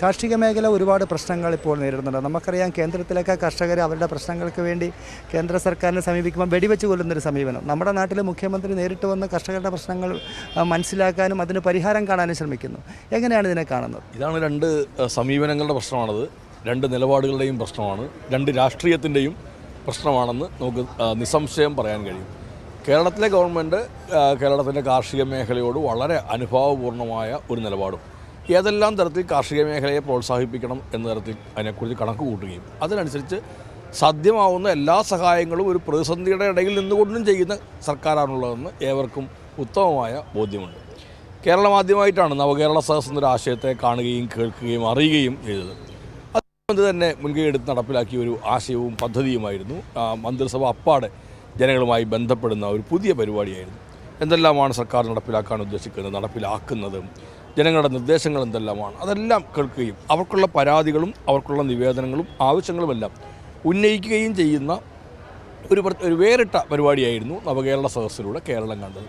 കാർഷിക മേഖല ഒരുപാട് പ്രശ്നങ്ങൾ ഇപ്പോൾ നേരിടുന്നുണ്ട്. നമുക്കറിയാം കേന്ദ്രത്തിലൊക്കെ കർഷകർ അവരുടെ പ്രശ്നങ്ങൾക്ക് വേണ്ടി കേന്ദ്ര സർക്കാരിനെ സമീപിക്കുമ്പോൾ വെടിവെച്ച് കൊല്ലുന്നൊരു സമീപനം. നമ്മുടെ നാട്ടിലെ മുഖ്യമന്ത്രി നേരിട്ട് വന്ന് കർഷകരുടെ പ്രശ്നങ്ങൾ മനസ്സിലാക്കാനും അതിന് പരിഹാരം കാണാനും ശ്രമിക്കുന്നു. എങ്ങനെയാണ് ഇതിനെ കാണുന്നത്? ഇതാണ് രണ്ട് സമീപനങ്ങളുടെ പ്രശ്നമാണത്. രണ്ട് നിലപാടുകളുടെയും പ്രശ്നമാണ്. രണ്ട് രാഷ്ട്രീയത്തിന്റെയും പ്രശ്നമാണെന്ന് നമുക്ക് നിസ്സംശയം പറയാൻ കഴിയും. കേരളത്തിലെ ഗവൺമെന്റ് കേരളത്തിന്റെ കാർഷിക മേഖലയോട് വളരെ അനുഭാവപൂർണമായ ഒരു നിലപാടും ഏതെല്ലാം തരത്തിൽ കാർഷിക മേഖലയെ പ്രോത്സാഹിപ്പിക്കണം എന്ന തരത്തിൽ അതിനെക്കുറിച്ച് കണക്ക് കൂട്ടുകയും അതിനനുസരിച്ച് സാധ്യമാവുന്ന എല്ലാ സഹായങ്ങളും ഒരു പ്രതിസന്ധിയുടെ ഇടയിൽ നിന്നുകൊണ്ടും ചെയ്യുന്ന സർക്കാരാണുള്ളതെന്ന് ഏവർക്കും ഉത്തമമായ ബോധ്യമുണ്ട്. കേരളം ആദ്യമായിട്ടാണ് നവകേരള സദസ് എന്നൊരു ആശയത്തെ കാണുകയും കേൾക്കുകയും അറിയുകയും ചെയ്തത്. അതുകൊണ്ട് തന്നെ മുൻകൈ എടുത്ത് നടപ്പിലാക്കിയ ഒരു ആശയവും പദ്ധതിയുമായിരുന്നു. മന്ത്രിസഭ അപ്പാടെ ജനങ്ങളുമായി ബന്ധപ്പെടുന്ന ഒരു പുതിയ പരിപാടിയായിരുന്നു. എന്തെല്ലാമാണ് സർക്കാർ നടപ്പിലാക്കാൻ ഉദ്ദേശിക്കുന്നത് നടപ്പിലാക്കുന്നത്? ജനങ്ങളുടെ നിർദ്ദേശങ്ങൾ എന്തെല്ലാമാണ്? അതെല്ലാം കേൾക്കുകയും അവർക്കുള്ള പരാതികളും അവർക്കുള്ള നിവേദനങ്ങളും ആവശ്യങ്ങളുമെല്ലാം ഉന്നയിക്കുകയും ചെയ്യുന്ന ഒരു ഒരു വേറിട്ട പരിപാടിയായിരുന്നു നവകേരള സദസ്സിലൂടെ കേരളം കണ്ടത്.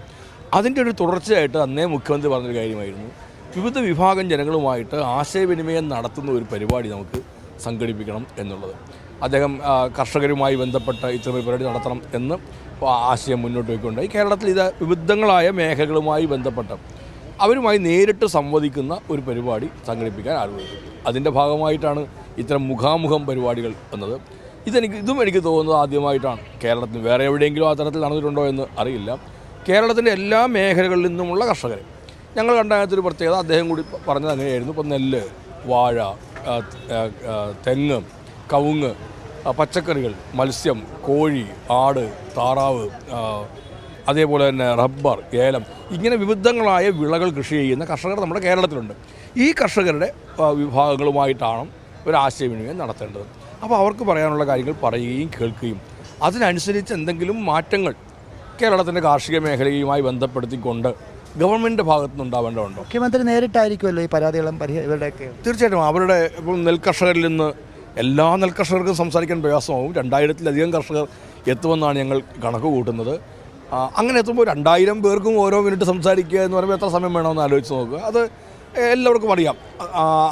അതിന്റെ ഒരു തുടർച്ചയായിട്ട് അന്നേ മുഖ്യമന്ത്രി പറഞ്ഞൊരു കാര്യമായിരുന്നു. വിവിധ വിഭാഗം ജനങ്ങളുമായിട്ട് ആശയവിനിമയം നടത്തുന്ന ഒരു പരിപാടി നമുക്ക് സംഘടിപ്പിക്കണം എന്നുള്ളത്. അദ്ദേഹം കർഷകരുമായി ബന്ധപ്പെട്ട ഇത്തരം പരിപാടി നടത്തണം എന്ന് ആശയം മുന്നോട്ട് വയ്ക്കുകയുണ്ടായി കേരളത്തിൽ ഇത് വിവിധങ്ങളായ മേഖലകളുമായി ബന്ധപ്പെട്ട അവരുമായി നേരിട്ട് സംവദിക്കുന്ന ഒരു പരിപാടി സംഘടിപ്പിക്കാൻ ആഗ്രഹിക്കുന്നു അതിന്റെ ഭാഗമായിട്ടാണ് ഇത്തരം മുഖാമുഖം പരിപാടികൾ എന്നത്. ഇതെനിക്ക് ഇതും എനിക്ക് തോന്നുന്നത് ആദ്യമായിട്ടാണ്. കേരളത്തിൽ വേറെ എവിടെയെങ്കിലും ആ തരത്തിൽ നടന്നിട്ടുണ്ടോ എന്ന് അറിയില്ല. കേരളത്തിന്റെ എല്ലാ മേഖലകളിൽ നിന്നുമുള്ള കർഷകർ ഞങ്ങൾ കണ്ടതിനകത്തൊരു പ്രത്യേകത അദ്ദേഹം കൂടി പറഞ്ഞത് അങ്ങനെയായിരുന്നു. ഇപ്പോൾ നെല്ല് വാഴ തെങ്ങ് കവുങ്ങ് പച്ചക്കറികൾ മത്സ്യം കോഴി ആട് താറാവ് അതേപോലെ തന്നെ റബ്ബർ ഏലം ഇങ്ങനെ വിവിധങ്ങളായ വിളകൾ കൃഷി ചെയ്യുന്ന കർഷകർ നമ്മുടെ കേരളത്തിലുണ്ട്. ഈ കർഷകരുടെ വിഭാഗങ്ങളുമായിട്ടാണ് ഒരു ആശയവിനിമയം നടത്തേണ്ടത്. അപ്പോൾ അവർക്ക് പറയാനുള്ള കാര്യങ്ങൾ പറയുകയും കേൾക്കുകയും അതിനനുസരിച്ച് എന്തെങ്കിലും മാറ്റങ്ങൾ കേരളത്തിന്റെ കാർഷിക മേഖലയുമായി ബന്ധപ്പെടുത്തിക്കൊണ്ട് ഗവൺമെന്റ് ഭാഗത്തു നിന്നുണ്ടാവേണ്ടതുണ്ടോ മുഖ്യമന്ത്രി നേരിട്ടായിരിക്കുമല്ലോ ഈ പരാതികളും ഇവരുടെയൊക്കെ. തീർച്ചയായിട്ടും അവരുടെ ഇപ്പം നെൽകർഷകരിൽ നിന്ന് എല്ലാ നെൽകർഷകർക്കും സംസാരിക്കാൻ പ്രയാസമാവും. രണ്ടായിരത്തിലധികം കർഷകർ എത്തുമെന്നാണ് ഞങ്ങൾ കണക്ക് കൂട്ടുന്നത്. അങ്ങനെ എത്തുമ്പോൾ രണ്ടായിരം പേർക്കും ഓരോ മിനിറ്റ് സംസാരിക്കുക എന്ന് പറയുമ്പോൾ എത്ര സമയം വേണമെന്ന് ആലോചിച്ച് നോക്കുക. അത് എല്ലാവർക്കും അറിയാം.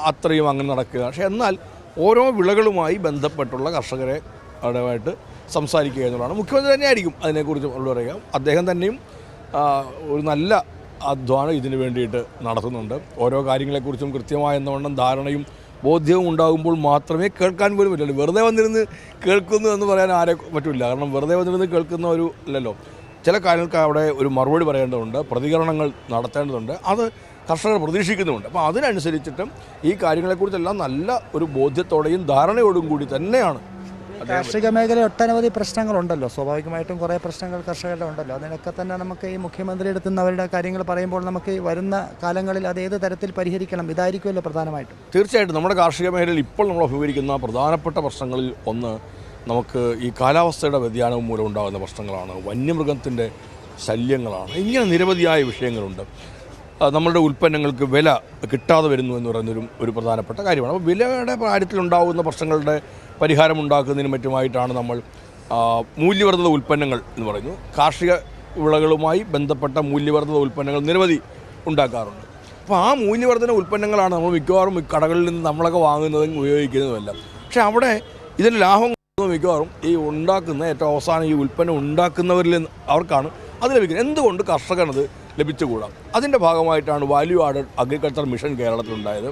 അത്രയും അങ്ങനെ നടക്കുക. പക്ഷേ എന്നാൽ ഓരോ വിളകളുമായി ബന്ധപ്പെട്ടുള്ള കർഷകരെ അവിടെയായിട്ട് സംസാരിക്കുക എന്നുള്ളതാണ്. മുഖ്യമന്ത്രി തന്നെയായിരിക്കും അതിനെക്കുറിച്ച് പറയുക. അദ്ദേഹം തന്നെയും ഒരു നല്ല അധ്വാനം ഇതിന് വേണ്ടിയിട്ട് നടത്തുന്നുണ്ട്. ഓരോ കാര്യങ്ങളെക്കുറിച്ചും കൃത്യമായ എന്നവണ്ണം ധാരണയും ബോധ്യവും ഉണ്ടാകുമ്പോൾ മാത്രമേ കേൾക്കാൻ പോലും പറ്റുള്ളൂ. വെറുതെ വന്നിരുന്ന് കേൾക്കുന്നു എന്ന് പറയാൻ ആരെ പറ്റില്ല കാരണം വെറുതെ വന്നിരുന്ന് കേൾക്കുന്ന ഒരു അല്ലല്ലോ ചില കാര്യങ്ങൾക്ക് അവിടെ ഒരു മറുപടി പറയേണ്ടതുണ്ട് പ്രതികരണങ്ങൾ നടത്തേണ്ടതുണ്ട് അത് കർഷകർ പ്രതീക്ഷിക്കുന്നുമുണ്ട്. അപ്പോൾ അതിനനുസരിച്ചിട്ടും ഈ കാര്യങ്ങളെക്കുറിച്ചെല്ലാം നല്ല ഒരു ബോധ്യത്തോടെയും ധാരണയോടും കൂടി തന്നെയാണ് കാർഷിക മേഖല ഒട്ടനവധി പ്രശ്നങ്ങളുണ്ടല്ലോ. സ്വാഭാവികമായിട്ടും കുറേ പ്രശ്നങ്ങൾ കർഷകരുടെ ഉണ്ടല്ലോ. അതിനൊക്കെ തന്നെ നമുക്ക് ഈ മുഖ്യമന്ത്രി അടുത്ത് നിന്ന് അവരുടെ കാര്യങ്ങൾ പറയുമ്പോൾ നമുക്ക് വരുന്ന കാലങ്ങളിൽ അത് ഏത് തരത്തിൽ പരിഹരിക്കണം? ഇതായിരിക്കുമല്ലോ പ്രധാനമായിട്ടും. തീർച്ചയായിട്ടും നമ്മുടെ കാർഷിക മേഖലയിൽ ഇപ്പോൾ നമ്മൾ അഭിമുഖീകരിക്കുന്ന പ്രധാനപ്പെട്ട പ്രശ്നങ്ങളിൽ ഒന്ന് നമുക്ക് ഈ കാലാവസ്ഥയുടെ വ്യതിയാനവും മൂലം ഉണ്ടാകുന്ന പ്രശ്നങ്ങളാണ് വന്യമൃഗത്തിന്റെ ശല്യങ്ങളാണ്. ഇങ്ങനെ നിരവധിയായ വിഷയങ്ങളുണ്ട്. നമ്മളുടെ ഉൽപ്പന്നങ്ങൾക്ക് വില കിട്ടാതെ വരുന്നു എന്ന് പറയുന്നൊരു ഒരു പ്രധാനപ്പെട്ട കാര്യമാണ്. അപ്പോൾ വിലയുടെ കാര്യത്തിലുണ്ടാകുന്ന പ്രശ്നങ്ങളുടെ പരിഹാരമുണ്ടാക്കുന്നതിനും മറ്റുമായിട്ടാണ് നമ്മൾ മൂല്യവർദ്ധിത ഉൽപ്പന്നങ്ങൾ എന്ന് പറയുന്നു. കാർഷിക വിളകളുമായി ബന്ധപ്പെട്ട മൂല്യവർദ്ധിത ഉൽപ്പന്നങ്ങൾ നിരവധി ഉണ്ടാക്കാറുണ്ട്. അപ്പോൾ ആ മൂല്യവർദ്ധന ഉൽപ്പന്നങ്ങളാണ് നമ്മൾ മിക്കവാറും കടകളിൽ നിന്ന് നമ്മളൊക്കെ വാങ്ങുന്നതും ഉപയോഗിക്കുന്നതുമെല്ലാം. പക്ഷേ അവിടെ ഇതിന് ലാഭം മിക്കവാറും ഈ ഉണ്ടാക്കുന്ന ഏറ്റവും അവസാനം ഈ ഉൽപ്പന്നം ഉണ്ടാക്കുന്നവരിൽ അവർക്കാണ് അത് ലഭിക്കുന്നത്. എന്തുകൊണ്ട് കർഷകനത് ലഭിച്ചുകൂടാ? അതിന്റെ ഭാഗമായിട്ടാണ് വാല്യൂ ആഡഡ് അഗ്രികൾച്ചർ മിഷൻ കേരളത്തിലുണ്ടായത്.